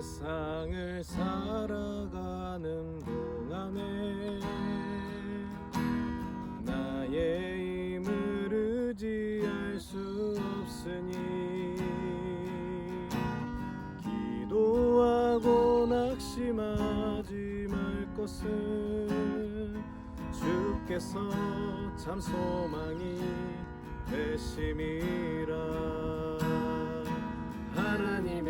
세상을 살아가는 동안에 나의 힘을 의지할 수 없으니 기도하고 낙심하지 말 것은 주께서 참 소망이 되심이라. 하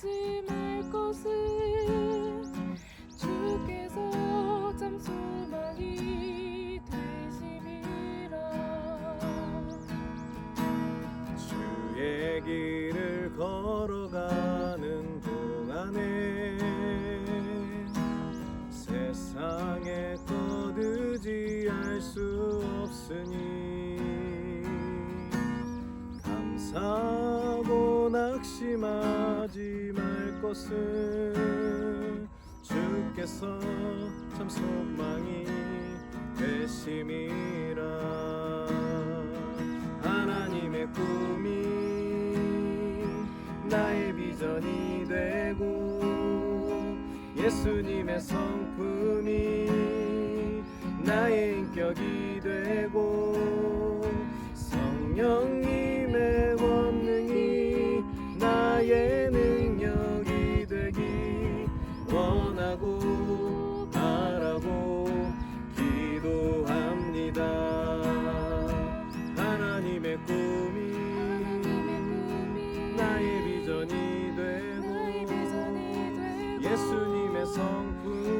하지 말 것을 주께서 참 소망이 되심이라. 주의 길을 걸어가는 동안에 세상에 것 의지할 수 없으니 감사하고 낙심 하지 말 것을 주께서 참 소망이 되심이라. 하나님의 꿈이 나의 비전이 되고 예수님의 성품이 나의 인격이 되고 하나님의 꿈이 나의 비전이 되고 예수님의 성품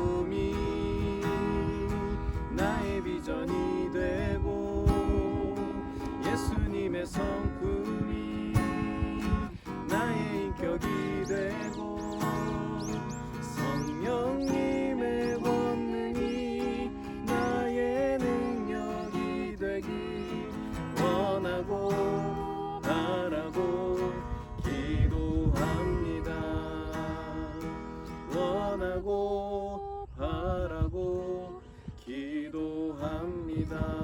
성품이 나의 인격이 되고 성령님의 권능이 나의 능력이 되기 원하고 바라고 기도합니다. 원하고 바라고 기도합니다